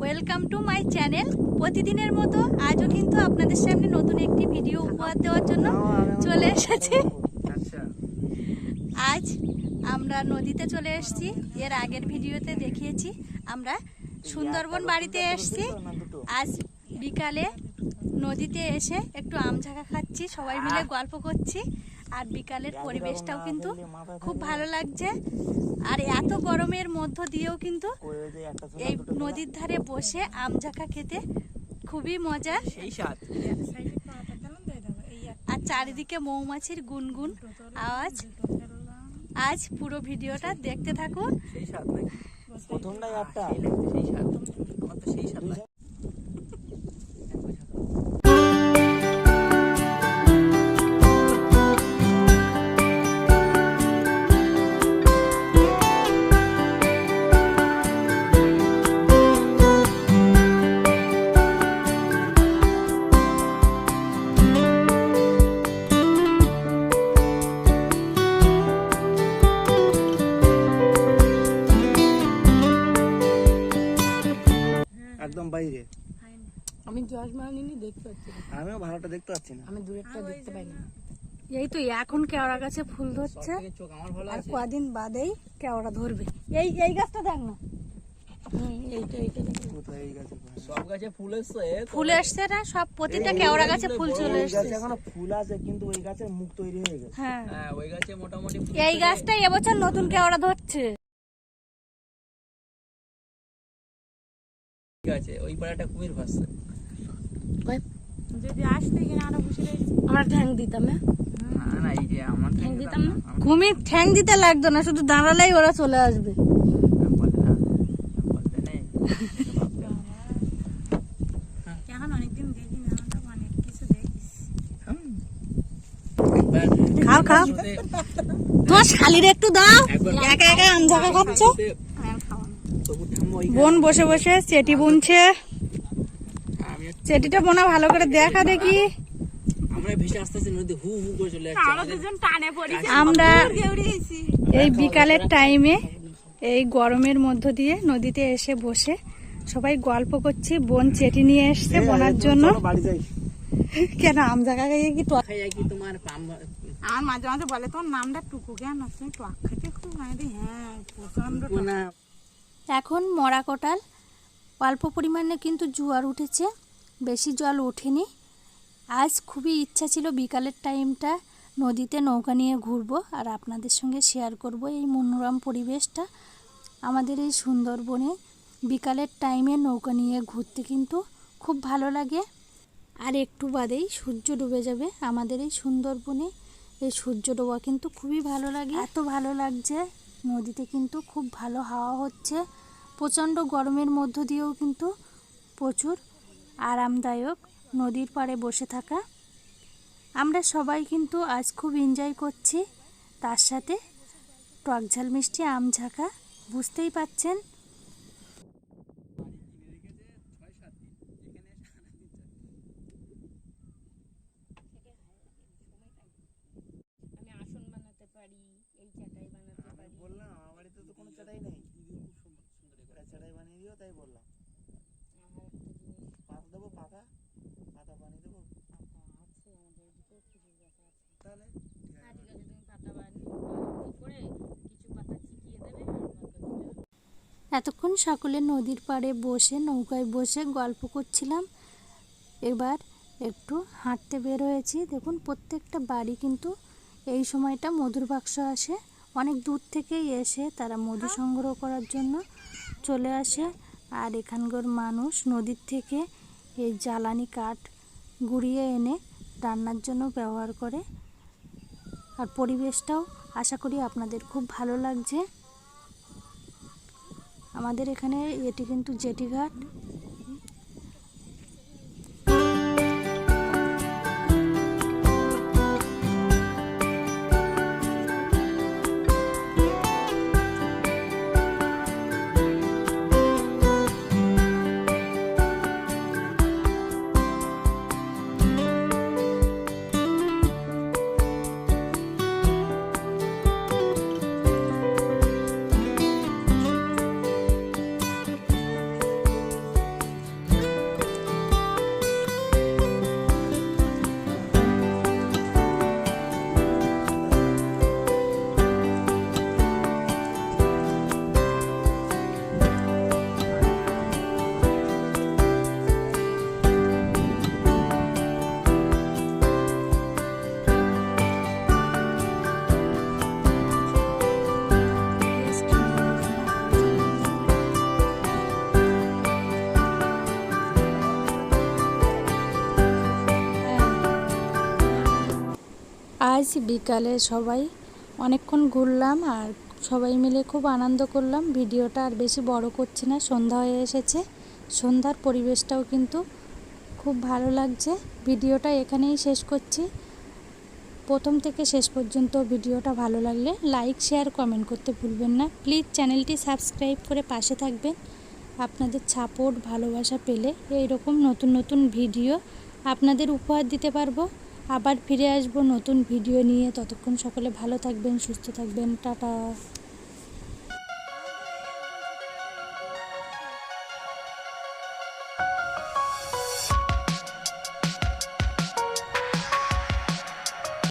Welcome to my channel প্রতিদিনের মতো আজও কিন্তু আপনাদের সামনে নতুন একটি ভিডিও উপহার দেওয়ার জন্য চলে এসেছি। আচ্ছা। আজ আমরা নদীতে চলে এসেছি। এর আগের ভিডিওতে দেখিয়েছি। আমরা সুন্দরবন বাড়িতে এসেছি। আজ বিকালে নদীতে এসে একটু আম ঝাঁকা খাচ্ছি। সবাই মিলে গল্প করছি। আর বিকালের পরিবেশটাও কিন্তু খুব ভালো লাগছে। আর এত গরমের মধ্য দিয়েও কিন্তু এই নদীর ধারে বসে আম ঝাঁকা খেতে খুবই মজা আর চারিদিকে মৌমাছির গুনগুন আওয়াজ। আজ পুরো ভিডিওটা দেখতে থাকুন। প্রথমটাই একটা। একদম বাইরে। আমি চশমা নিনি দেখতে পাচ্ছি আমিও ভালোটা দেখতে পাচ্ছি না। আমি দূরেরটা দেখতে পাই না। এই তো এখন কেওড়া গাছে ফুল ধরছে। থেকে চোখ আমার ভালো আর কদিন বাদেই কেওড়া ধরবে। এই এই গাছটা দেখ না। এই গাছে ফুল? সব এসছে না সব প্রতিটা কেওড়া গাছে ফুল চলে এই এসছে এখনও ফুল আছে কিন্তু ওই গাছের মুখ তৈরি হয়ে গেছে। হ্যাঁ। হ্যাঁ ওই গাছে মোটামুটি এই গাছটাই এবছর নতুন কেওড়া ধরছে। আছে ওই পাড়ে একটা কুমির ভাসছে। যদি আসতে কিনা আমরা বসে রয়েছি আমরা ঠ্যাং দিতাম হ্যাঁ? না না এই যে আমার ঠ্যাং দিতাম না। ঘুমির ঠ্যাং দিতে লাগতো না শুধু দাঁড়ালেই ওরা চলে আসবে। বলতে না বলতে নেই এখন অনেকদিন দেখি না আমরা অনেক কিছু দেখিস। খাও খাও। তোমার শালির একটু দাও। একা একা আম খাচ্ছে? বোন বসে বসে চেটি বুনছে। চেটিটা বোনা ভালো করে দেখা দেখি। আমরা ভেসে আসতে আসতে নদী হু হু করে চলে যাচ্ছে। আমাদের দুজন টানে পড়ি আমরা উড়িয়েছি এই বিকালের টাইমে এই গরমের মধ্য দিয়ে নদীতে এসে বসে সবাই গল্প করছি বোন চেটি নিয়ে এসছে বোনার জন্য। কেন আম জায়গা খাইয়ে কি টক খাই কি তোমার আমার মাঝে মাঝে বলে তোর নামটা টুকু কেন? তুমি টক খেতে খুব হ্যাঁ প্রচণ্ড এখন মরা কোটাল। অল্প পরিমাণে কিন্তু জোয়ার উঠেছে, বেশি জল ওঠেনি। আজ খুবই ইচ্ছা ছিল বিকালের টাইমটা নদীতে নৌকা নিয়ে ঘুরবো আর আপনাদের সঙ্গে শেয়ার করব এই মনোরম পরিবেশটা, আমাদের এই সুন্দরবনে। বিকালের টাইমে নৌকা নিয়ে ঘুরতে কিন্তু খুব ভালো লাগে। আর একটু বাদেই সূর্য ডুবে যাবে, আমাদের এই সুন্দরবনে এই সূর্য ডোবা কিন্তু খুবই ভালো লাগে। এত ভালো লাগছে। নদীতে কিন্তু খুব ভালো হাওয়া হচ্ছে। প্রচণ্ড গরমের মধ্য দিয়েও কিন্তু প্রচুর আরামদায়ক নদীর পাড়ে বসে থাকা। আমরা সবাই কিন্তু আজ খুব এনজয় করছি। তার সাথে টকঝাল মিষ্টি আম ঝাঁকা বুঝতেই পাচ্ছেন আমি আসন বানাতে পারি এই চাটাই বানাতে পারি বললাম আমার বাড়িতে তো কোনো চাটাই নেই একটা চাটাই বানিয়ে দিও তাই বললাম আমার একটা জিনিস পাতা দেবো পাতা পাতা বানিয়ে দেবো পাতা আছে আমাদের এদিকেও খেজুর গাছ আছে তাহলে হ্যাঁ ঠিক আছে তুমি পাতা বানিয়ে করে কিছু পাতা চিকিয়ে দেবে আর বাকিটা এতক্ষণ সকলে নদীর পাড়ে বসে, নৌকায় বসে গল্প করছিলাম। এবার একটু হাঁটতে বের হয়েছি দেখুন, প্রত্যেকটা বাড়ি কিন্তু এই সময়টা মধুর বাক্স আসে। অনেক দূর থেকেই এসে তারা মধু সংগ্রহ করার জন্য চলে আসে। আর এখানকার মানুষ নদীর থেকে এই জ্বালানি কাঠ গুড়িয়ে এনে রান্নার জন্য ব্যবহার করে। আর পরিবেশটাও আশা করি আপনাদের খুব ভালো লাগছে। আমাদের এখানে এটি কিন্তু জেটি ঘাট আজ বিকালে সবাই। অনেকক্ষণ ঘুরলাম আর সবাই মিলে খুব আনন্দ করলাম। ভিডিওটা আর বেশি বড় করছি না, সন্ধ্যা হয়ে এসেছে। সন্ধ্যার পরিবেশটাও কিন্তু খুব ভালো লাগছে। ভিডিওটা এখানেই শেষ করছি। প্রথম থেকে শেষ পর্যন্ত ভিডিওটা ভালো লাগলে লাইক, শেয়ার, কমেন্ট করতে ভুলবেন না। প্লিজ চ্যানেলটি সাবস্ক্রাইব করে পাশে থাকবেন। আপনাদের সাপোর্ট, ভালোবাসা পেলে এই রকম নতুন নতুন ভিডিও আপনাদের উপহার দিতে পারব। আবার ফিরে আসব নতুন ভিডিও নিয়ে। ততক্ষণ সকলে ভালো থাকবেন সুস্থ থাকবেন। টাটা।